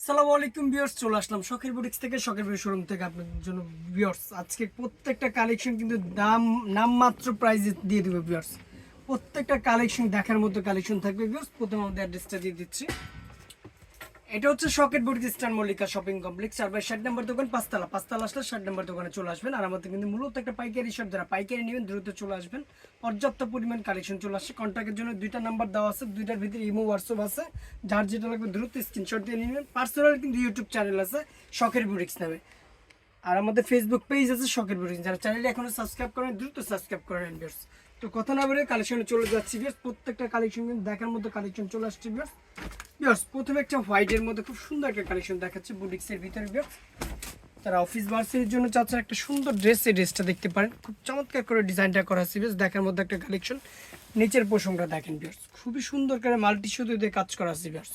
সালামু আলাইকুম বিয়ার্স চলে আসলাম শখের বুটিক্স থেকে, শখের বুটিক শোরুম থেকে আপনাদের জন্য বিয়ার্স আজকে প্রত্যেকটা কালেকশন কিন্তু দাম, নামমাত্র প্রাইজে দিয়ে দেবে বিয়ার্স প্রত্যেকটা কালেকশন দেখার মতো কালেকশন থাকবে বিয়ার্স প্রথমে আমাদের অ্যাড্রেসটা দিয়ে দিচ্ছি। এটা হচ্ছে socket boutique star Mallika shopping complex চার বাই ষাট নম্বর দোকান, পাঁচতলা। পাঁচতলা আসলে ষাট নম্বর দোকানে চলে আসবেন, আর আমাদের কিন্তু মূলত একটা পাইকারি শপ যারা পাইকারি নেবেন দ্রুত চলে আসবেন। পর্যাপ্ত পরিমাণ কালেকশন চলে আসছে। কন্ট্যাক্টের জন্য দুইটা নাম্বার দেওয়া আছে, দুইটার ভিতরে ইমো হোয়াটসঅ্যাপ আছে। যার যেটা লাগবে দ্রুত স্ক্রিনশট দিয়ে নেবেন। পার্সোনাল কিন্তু ইউটিউব চ্যানেল আছে শখের বুটিক্স নামে। আর আমাদের ফেসবুক পেজ আছে শখের বুটিক্স যারা চ্যানেলে এখনও সাবস্ক্রাইব করেন দ্রুত সাবস্ক্রাইব করে নেন, viewers। তো কথা না বলে কালেকশনে চলে যাচ্ছি বিয়ার্স প্রত্যেকটা কালেকশন কিন্তু দেখার মতো কালেকশন চলে আসছে বিয়ার্স বিয়ার্স প্রথমে একটা হোয়াইটের মধ্যে খুব সুন্দর একটা কালেকশন দেখাচ্ছে বুটিক্সের ভিতরে বিয়ার্স তারা অফিস ভার্সিটির জন্য চাচ্ছে একটা সুন্দর ড্রেস এই ড্রেসটা দেখতে পারেন। খুব চমৎকার করে ডিজাইনটা করা আছে বেশ দেখার মধ্যে একটা কালেকশন নিচের পোষণটা দেখেন বিয়ার্স খুবই সুন্দর করে মাল্টি সুতো দিয়ে কাজ করা আছে বিয়ার্স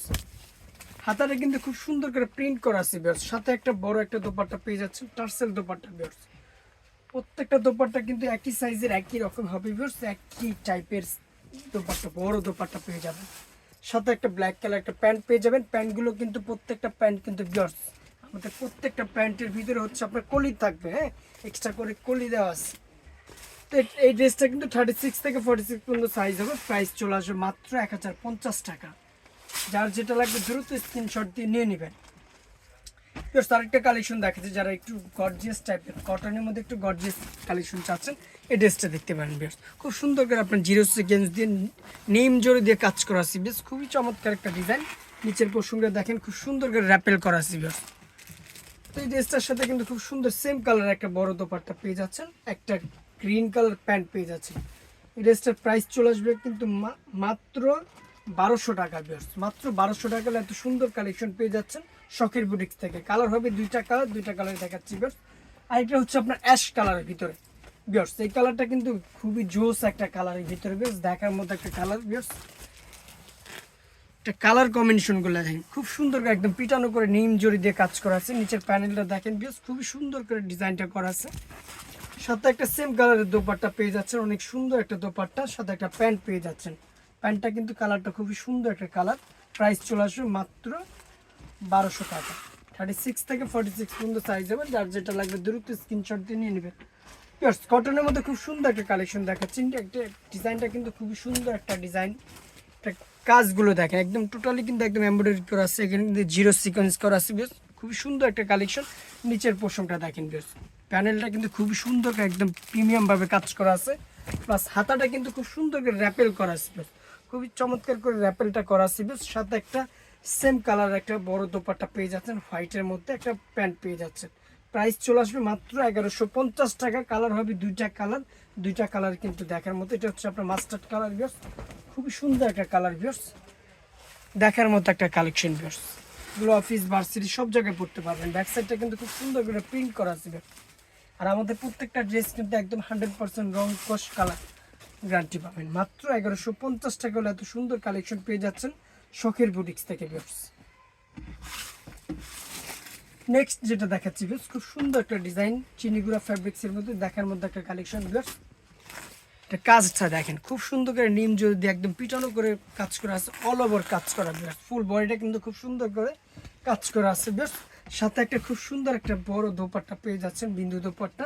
হাতাটা কিন্তু খুব সুন্দর করে প্রিন্ট করা আছে বিয়ার্স সাথে একটা বড় একটা দোপাট্টা পেয়ে যাচ্ছেন, টার্সেল দোপাট্টা বিয়ার্স প্রত্যেকটা দোপাট্টা কিন্তু একই সাইজের একই রকম হবে বিয়ার্স একই টাইপের দোপাট্টা, বড় দোপাট্টা পেয়ে যাবেন। সাথে একটা ব্ল্যাক কালার একটা প্যান্ট পেয়ে যাবেন। প্যান্টগুলো কিন্তু প্রত্যেকটা প্যান্ট কিন্তু বিয়ার্স আমাদের প্রত্যেকটা প্যান্টের ভিতরে হচ্ছে আপনার কলি থাকবে হ্যাঁ? এক্সট্রা করে কলি দেওয়া আছে। তো এই ড্রেসটা কিন্তু থার্টি সিক্স থেকে ফর্টি সিক্স পর্যন্ত সাইজ হবে। প্রাইস চলে আসবে মাত্র এক হাজার পঞ্চাশ টাকা। যার যেটা লাগবে দ্রুত স্ক্রিনশট দিয়ে নিয়ে নেবেন। Just আরেকটা কালেকশন দেখাচ্ছে যারা একটু গর্জিয়াস টাইপের কটনের মধ্যে একটু গর্জিয়াস কালেকশন চাচ্ছেন, এই ড্রেসটা দেখতে পারেন বেশ খুব সুন্দর করে আপনার জিরো সিকেন্স দিয়ে নেম জোরে দিয়ে কাজ করা আছে বেশ খুবই চমৎকার একটা ডিজাইন নিচের প্রসঙ্গে দেখেন, খুব সুন্দর করে র্যাপেল করা আছে বেশ তো এই ড্রেসটার সাথে কিন্তু খুব সুন্দর সেম কালার একটা বড় দোপাট্টা পেয়ে যাচ্ছেন। একটা গ্রিন কালার প্যান্ট পেয়ে যাচ্ছেন। এই ড্রেসটার প্রাইস চলে আসবে কিন্তু মাত্র বারোশো টাকা বিয়ার্স মাত্র বারোশো টাকা এত সুন্দর কালেকশন পেয়ে যাচ্ছেন শখের বুটিক্স থেকে। কালার হবে দুইটা কালার দুইটা কালার দেখাচ্ছি বিয়ার্স আরেকটা হচ্ছে আপনার অ্যাশ কালারের ভিতরে। বিয়ার্স এই কালারটা কিন্তু খুবই জোস একটা কালারের ভিতরে বিয়ার্স দেখার মতো একটা কালার বিয়ার্স একটা কালার কম্বিনেশনগুলো দেখেন। খুব সুন্দর করে একদম পিটানো করে নিম জড়ি দিয়ে কাজ করা আছে। নিচের প্যানেলটা দেখেন বেশ খুবই সুন্দর করে ডিজাইনটা করা আছে। সাথে একটা সেম কালারের দোপাট্টা পেয়ে যাচ্ছেন। অনেক সুন্দর একটা দোপাট্টা, সাথে একটা প্যান্ট পেয়ে যাচ্ছেন। প্যান্টটা কিন্তু কালারটা খুবই সুন্দর একটা কালার প্রাইস চলে আসবে মাত্র বারোশো টাকা। থার্টি সিক্স থেকে ফর্টি সিক্স পর্যন্ত সাইজ হবে। যার যেটা লাগবে দ্রুত স্ক্রিনশট দিয়ে নিয়ে নেবেন কটনের মধ্যে খুব সুন্দর একটা কালেকশন দেখাচ্ছি। একটা ডিজাইনটা কিন্তু খুবই সুন্দর একটা ডিজাইন একটা কাজগুলো দেখেন একদম টোটালি কিন্তু একদম এমব্রয়ডারি করা আছে। এখানে কিন্তু জিরো সিকোয়েন্স করা আছে বেশ খুবই সুন্দর একটা কালেকশন নিচের পোষণটা দেখেন বেশ প্যানেলটা কিন্তু খুবই সুন্দর, একদম প্রিমিয়ামভাবে কাজ করা আছে। প্লাস হাতাটা কিন্তু খুব সুন্দর করে র্যাপেল করা আছে বেশ খুবই চমৎকার করে র্যাপেলটা করা বেশ, সাথে একটা সেম কালার একটা বড় দোপাট্টা পেয়ে যাচ্ছেন হোয়াইটের মধ্যে একটা প্যান্ট পেয়ে যাচ্ছেন। প্রাইস চলে আসবে মাত্র এগারোশো পঞ্চাশ টাকা। কালার হবে দুইটা কালার দুইটা কালার কিন্তু দেখার মতো। এটা হচ্ছে আপনার মাস্টার্ড কালার বিয়ার্স খুবই সুন্দর একটা কালার বিয়ার্স দেখার মতো একটা কালেকশন বিয়ার্স এগুলো অফিস ভার্সিটি সব জায়গায় পড়তে পারবেন। ব্যাক সাইডটা কিন্তু খুব সুন্দর করে প্রিন্ট করা আছে আর আমাদের প্রত্যেকটা ড্রেস কিন্তু একদম হান্ড্রেড পার্সেন্ট রং কস কালার গ্যারান্টি পাবেন। মাত্র এগারোশো পঞ্চাশ টাকা হলে এত সুন্দর কালেকশন পেয়ে যাচ্ছেন শখের বুটিক্স থেকে বিয়ার্স নেক্সট যেটা দেখাচ্ছি বেশ খুব সুন্দর একটা ডিজাইন চিনিগুড়া ফ্যাব্রিক্সের মধ্যে দেখার মধ্যে একটা কালেকশন বেশ এটা কাজটা দেখেন, খুব সুন্দর করে নিম জল দিয়ে একদম পিটানো করে কাজ করা আছে অল ওভার কাজ করা বেশ ফুল বডিটা কিন্তু খুব সুন্দর করে কাজ করা আছে বেশ সাথে একটা খুব সুন্দর একটা বড় দোপাট্টা পেয়ে যাচ্ছেন, বিন্দু দোপাট্টা,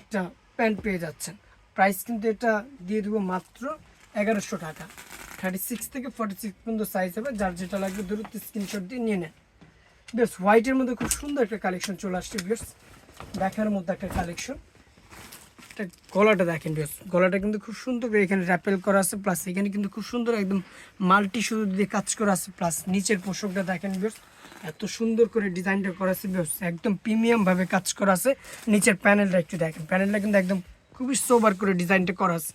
একটা প্যান্ট পেয়ে যাচ্ছেন। প্রাইস কিন্তু এটা দিয়ে দেবো মাত্র এগারোশো টাকা। থার্টি সিক্স থেকে ফর্টি সিক্স পর্যন্ত সাইজ হবে, যার যেটা লাগবে দ্রুত স্ক্রিনশট দিয়ে নিয়ে নেন। বেশ হোয়াইটের মধ্যে খুব সুন্দর একটা কালেকশন চলে আসছে বেশ দেখার মধ্যে একটা কালেকশন এটা গলাটা দেখেন বেশ গলাটা কিন্তু খুব সুন্দর করে এখানে র্যাপেল করা আছে প্লাস এখানে কিন্তু খুব সুন্দর একদম মাল্টি সুতো দিয়ে কাজ করা আছে প্লাস নিচের পোশাকটা দেখেন বেশ এত সুন্দর করে ডিজাইনটা করা আছে বেশ একদম প্রিমিয়ামভাবে কাজ করা আছে। নিচের প্যানেলটা একটু দেখেন। প্যানেলটা কিন্তু একদম খুবই সোবার করে ডিজাইনটা করা আছে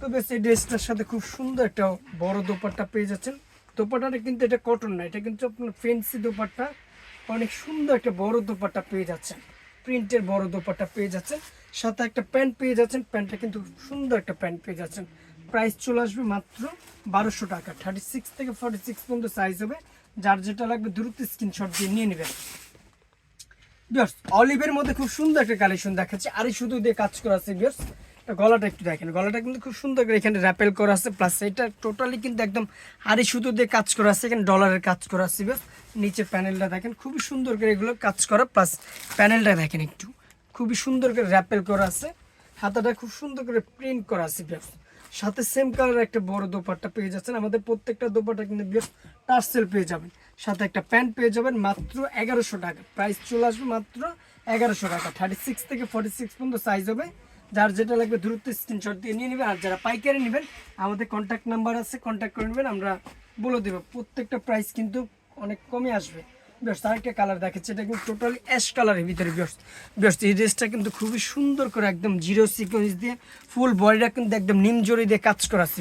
তো বেশ এই ড্রেসটার সাথে খুব সুন্দর একটা বড় দোপাট্টা পেয়ে যাচ্ছেন। দোপাট্টাটা কিন্তু এটা কটন না, এটা কিন্তু আপনার ফেন্সি দোপাট্টা। অনেক সুন্দর একটা বড় দোপাট্টা পেয়ে যাচ্ছেন। প্রিন্টের বড় দোপাট্টা পেয়ে যাচ্ছেন। সাথে একটা প্যান্ট পেয়ে যাচ্ছেন। প্যান্টটা কিন্তু সুন্দর একটা প্যান্ট পেয়ে যাচ্ছেন। প্রাইস চলে আসবে মাত্র বারোশো টাকা। থার্টি সিক্স থেকে ফর্টি সিক্স পর্যন্ত সাইজ হবে। যার যেটা লাগবে দ্রুত স্ক্রিনশট দিয়ে নিয়ে নেবেন। বিয়ার্স অলিভের মধ্যে খুব সুন্দর একটা কালেকশন দেখাচ্ছে। আরই শুধু দিয়ে কাজ করা আছে বিয়ার্স গলাটা একটু দেখেন, গলাটা কিন্তু খুব সুন্দর করে এখানে র্যাপেল করা আছে। প্লাস এটা টোটালি কিন্তু একদম হাড়ি সুতো দিয়ে কাজ করা আছে, এখানে ডলারের কাজ করা আছে বেশ নিচে প্যানেলটা দেখেন, খুবই সুন্দর করে এগুলো কাজ করা। প্লাস প্যানেলটা দেখেন একটু, খুবই সুন্দর করে র্যাপেল করা আছে। হাতাটা খুব সুন্দর করে প্রিন্ট করা আছে বেশ সাথে সেম কালার একটা বড় দোপাট্টা পেয়ে যাচ্ছেন। আমাদের প্রত্যেকটা দোপাট্টা কিন্তু বেশ টার্সেল পেয়ে যাবেন। সাথে একটা প্যান্ট পেয়ে যাবেন মাত্র এগারোশো টাকা। প্রাইস চলে আসবে মাত্র এগারোশো টাকা। থার্টি সিক্স থেকে ফর্টি সিক্স পর্যন্ত সাইজ হবে। যার যেটা লাগবে দ্রুত স্ক্রিনশট দিয়ে নিয়ে নেবেন। আর যারা পাইকারি নেবেন, আমাদের কন্ট্যাক্ট নাম্বার আছে কন্ট্যাক্ট করে নেবেন। আমরা বলে দেবো, প্রত্যেকটা প্রাইস কিন্তু অনেক কমে আসবে। বেশ আরেকটা কালার দেখাচ্ছে। এটা কিন্তু টোটালি অ্যাশ কালারের ভিতরে বেশ বেশ এই ড্রেসটা কিন্তু খুবই সুন্দর করে একদম জিরো সিকোয়েন্স দিয়ে ফুল বডিটা কিন্তু একদম নিম জড়ি দিয়ে কাজ করা আছে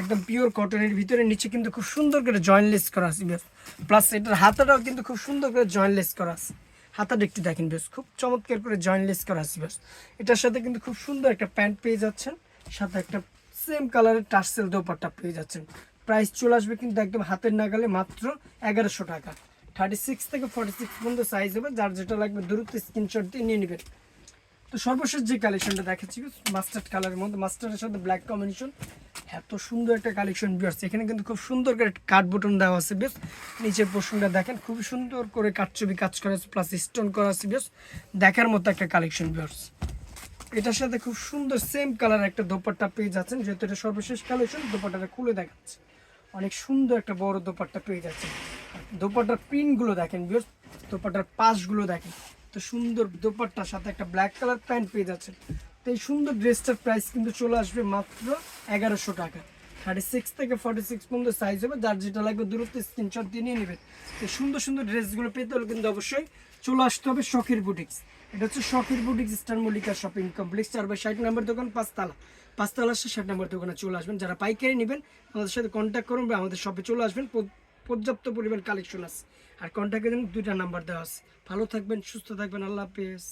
একদম পিওর কটনের ভিতরে নিচে কিন্তু খুব সুন্দর করে জয়েন্টলেস করা আছে বেশ। প্লাস এটার হাতাটাও কিন্তু খুব সুন্দর করে জয়েন্টলেস করা আছে। হাতাটা একটু দেখেন বেশ, খুব চমৎকার করে জয়েন্টলেস করা আছে বেশ। এটার সাথে কিন্তু খুব সুন্দর একটা প্যান্ট পেয়ে যাচ্ছেন। সাথে একটা সেম কালারের টার্সেল দোপাট্টা পেয়ে যাচ্ছেন। প্রাইস চলে আসবে কিন্তু একদম হাতের নাগালে মাত্র এগারোশো টাকা। থার্টি সিক্স থেকে ফর্টি সিক্স পর্যন্ত সাইজ হবে। যার যেটা লাগবে দ্রুত স্ক্রিনশট দিয়ে নিয়ে নেবেন। তো সর্বশেষ যে কালেকশনটা দেখাচ্ছি মাস্টার্ড কালারের মধ্যে মাস্টার্ডের সাথে ব্ল্যাক কম্বিনেশন এত সুন্দর একটা কালেকশন বিয়ার্স এখানে কিন্তু খুব সুন্দর করে কাঠ বটন দেওয়া আছে বেশ নিচের পোর্শনটা দেখেন, খুবই সুন্দর করে কাঠছবি কাজ করা আছে প্লাস স্টোন করা আছে বেশ দেখার মতো একটা কালেকশন বিয়ার্স এটার সাথে খুব সুন্দর সেম কালার একটা দোপাট্টা পেয়ে যাচ্ছেন, যেহেতু এটা সর্বশেষ কালেকশন দোপাট্টাটা খুলে দেখাচ্ছে। অনেক সুন্দর একটা বড় দোপাট্টা পেয়ে যাচ্ছেন। দোপাট্টার প্রিন্টগুলো দেখেন বিয়ার্স দোপাট্টার পাশগুলো দেখেন। তো সুন্দর দোপাট্টার সাথে একটা ব্ল্যাক কালার প্যান্ট পেয়ে যাচ্ছেন। তো এই সুন্দর ড্রেসটার প্রাইস কিন্তু চলে আসবে মাত্র এগারোশো টাকা। থার্টি সিক্স থেকে ফর্টি সিক্স পর্যন্ত সাইজ হবে, যার যেটা লাগবে দূরত্ব স্ক্রিনশট দিয়ে নিয়ে নেবেন। তো সুন্দর সুন্দর ড্রেসগুলো পেতে হলে কিন্তু অবশ্যই চলে আসতে হবে শখের বুটিক্স এটা হচ্ছে শখের boutiques star Mallika shopping complex, চার বাই ষাট নম্বর দোকান, পাঁচতলা। পাঁচতলা আসে ষাট নম্বর দোকানে চলে আসবেন। যারা পাইকারি নেবেন, আমাদের সাথে কন্ট্যাক্ট করুন বা আমাদের শপে চলে আসবেন। পর্যাপ্ত পরিমাণ কালেকশন আছে। আর কন্ট্যাক্টে দুইটা নাম্বার দেওয়া আছে। ভালো থাকবেন সুস্থ থাকবেন আল্লাহ হাফেজ।